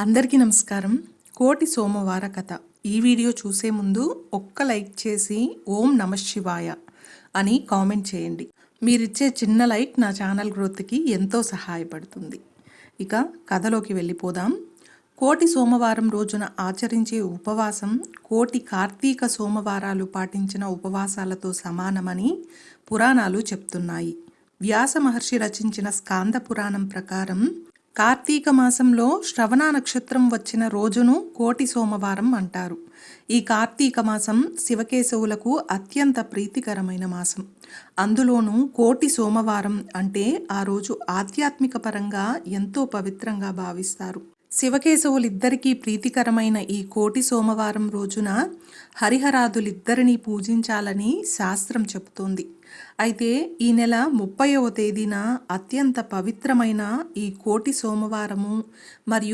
అందరికీ నమస్కారం. కోటి సోమవార కథ. ఈ వీడియో చూసే ముందు ఒక్క లైక్ చేసి ఓం నమ శివాయ అని కామెంట్ చేయండి. మీరిచ్చే చిన్న లైక్ నా ఛానల్ గ్రోత్కి ఎంతో సహాయపడుతుంది. ఇక కథలోకి వెళ్ళిపోదాం. కోటి సోమవారం రోజున ఆచరించే ఉపవాసం కోటి కార్తీక సోమవారాలు పాటించిన ఉపవాసాలతో సమానమని పురాణాలు చెప్తున్నాయి. వ్యాస మహర్షి రచించిన స్కాంద పురాణం ప్రకారం కార్తీక మాసంలో శ్రవణ నక్షత్రం వచ్చిన రోజును కోటి సోమవారం అంటారు. ఈ కార్తీక మాసం శివకేశవులకు అత్యంత ప్రీతికరమైన మాసం. అందులోనూ కోటి సోమవారం అంటే ఆ రోజు ఆధ్యాత్మిక పరంగా ఎంతో పవిత్రంగా భావిస్తారు. శివకేశవులిద్దరికీ ప్రీతికరమైన ఈ కోటి సోమవారం రోజున హరిహరాదులిద్దరినీ పూజించాలని శాస్త్రం చెబుతోంది. అయితే ఈ నెల ముప్పైవ తేదీన అత్యంత పవిత్రమైన ఈ కోటి సోమవారము మరియు